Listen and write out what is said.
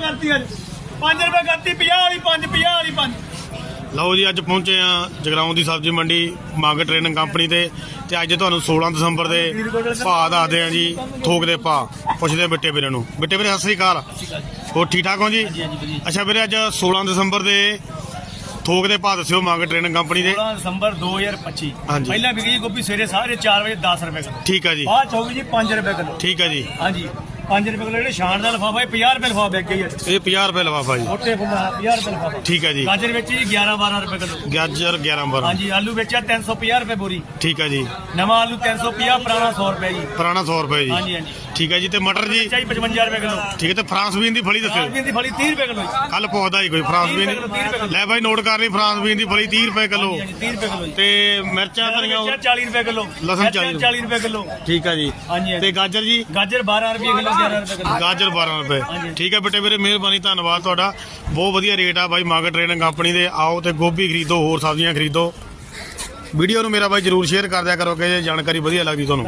ਕਰਤੀ ਅੱਜ 5 ਰੁਪਏ ਕਰਤੀ 50 ਵਾਲੀ 5 50 ਵਾਲੀ 5 ਲਓ ਜੀ ਅੱਜ ਪਹੁੰਚੇ ਆ ਜਗਰਾਉਂ ਦੀ ਸਬਜ਼ੀ ਮੰਡੀ ਮੰਗ ਟ੍ਰੇਨਿੰਗ ਕੰਪਨੀ ਤੇ ਤੇ ਅੱਜ ਤੁਹਾਨੂੰ 16 ਦਸੰਬਰ ਦੇ ਭਾਅ ਦੱਸਦੇ ਆ ਜੀ ਥੋਕ ਦੇ ਭਾਅ। ਪੁੱਛਦੇ ਬਿੱਟੇ ਵੀਰੇ ਨੂੰ। ਬਿੱਟੇ ਵੀਰੇ ਸਤਿ ਸ੍ਰੀ ਅਕਾਲ। ਹੋਰ ਠੀਕ ਠਾਕ ਹੋ ਜੀ? ਅੱਛਾ ਵੀਰੇ ਅੱਜ 16 ਦਸੰਬਰ ਦੇ ਥੋਕ ਦੇ ਭਾਅ ਦੱਸਿਓ ਮੰਗ ਟ੍ਰੇਨਿੰਗ ਕੰਪਨੀ ਦੇ। 16 ਦਸੰਬਰ 2025 ਹਾਂਜੀ। ਪਹਿਲਾਂ ਵਿਕੀ ਜੀ ਗੋਭੀ ਸਵੇਰੇ ਸਾਰੇ 4 ਵਜੇ 10 ਰੁਪਏ ਕਿਲੋ। ਠੀਕ ਆ ਜੀ। ਬਾਅਦ ਚ ਜੀ 5 ਰੁਪਏ ਕਿਲੋ। ਠੀਕ ਆ ਜੀ। ਹਾਂਜੀ। 5 ਰੁਪਏ ਕਿਲੋ ਜਿਹੜੇ ਛਾਣ ਦਾ ਲਫਾਫਾ ਇਹ 50 ਰੁਪਏ ਲਫਾਫਾ ਵਿਕ ਅੱਜ ਇਹ 50 ਰੁਪਏ ਲਫਾਫਾ ਜੀ। ਮੋਟੇ ਫੁੱਲ 50 ਰੁਪਏ ਲਫਾਫਾ। ਠੀਕ ਆ ਜੀ। ਗਾਜਰ ਵਿੱਚ ਜੀ 11 12 ਰੁਪਏ ਕਿਲੋ। ਗਾਜਰ 11 12 ਹਾਂਜੀ ਆਲੂ ਵੇਚਿਆ 350 ਰੁਪਏ ਬੋਰੀ। ਠੀਕ ਆ ਜੀ। ਨਵਾਂ ਆਲੂ 350 ਪੁਰਾਣਾ 100 ਰੁਪਏ ਜੀ। ਪੁਰਾਣਾ 100 ਰੁਪਏ ਜੀ। ਹਾਂਜੀ ਹਾਂਜੀ। ਠੀਕ ਹੈ ਜੀ ਤੇ ਮਟਰ ਜੀ? ਚਾਹੀ 55 ਰੁਪਏ ਕਿਲੋ। ਠੀਕ ਹੈ ਤੇ ਫਰਾਂਸ ਬੀਨ ਦੀ ਫਲੀ ਦੱਸਿਓ। ਆਲੂ ਦੀ ਫਲੀ 30 ਰੁਪਏ ਕਿਲੋ ਕੱਲ ਪਹੁੰਚਦਾ ਜੀ ਕੋਈ ਫਰਾਂਸ ਬੀਨ 30 ਰੁਪਏ ਕਿਲੋ। ਲੈ ਬਾਈ ਨੋਟ ਕਰ ਲਈ ਫਰਾਂਸ ਬੀਨ ਦੀ ਫਲੀ 30 ਰੁਪਏ ਕਿਲੋ। ਹਾਂਜੀ 30 ਰੁਪਏ ਕਿਲੋ ਤੇ ਮਿਰਚਾਂ ਮਿਰਚਾਂ 40 ਰੁਪਏ ਕਿਲੋ। ਲਸਣ ਮਿਰਚਾਂ 40 40 ਰੁਪਏ ਕਿਲੋ। ਠੀਕ ਹੈ ਜੀ। ਤੇ ਗਾਜਰ ਜੀ? ਗਾਜਰ 12 ਰੁਪਏ ਕਿਲੋ 11 ਰੁਪਏ ਕਿਲੋ। ਗਾਜਰ 12 ਰੁਪਏ। ਠੀਕ ਹੈ ਬੇਟੇ ਵੀਰੇ ਮਿਹਰਬਾਨੀ ਧੰਨਵਾਦ ਤੁਹਾਡਾ। ਬਹੁਤ ਵਧੀਆ ਰੇਟ ਆ ਬਾਈ ਮਾਰਕੀਟ ਟ੍ਰੇਨਿੰਗ ਕੰਪਨੀ ਦੇ। ਆਓ ਤੇ ਗੋਭੀ ਖਰੀਦੋ ਹੋਰ ਸਬਜ਼ੀਆਂ ਖਰੀਦੋ। ਵੀਡੀਓ ਨੂੰ ਮੇਰਾ ਬਾਈ ਜਰੂਰ ਸ਼ੇਅਰ ਕਰ ਦਿਆ ਕਰੋ ਕਿ ਜੇ ਜਾਣਕਾਰੀ ਵਧੀਆ ਲੱਗਦੀ ਤੁਹਾਨੂੰ।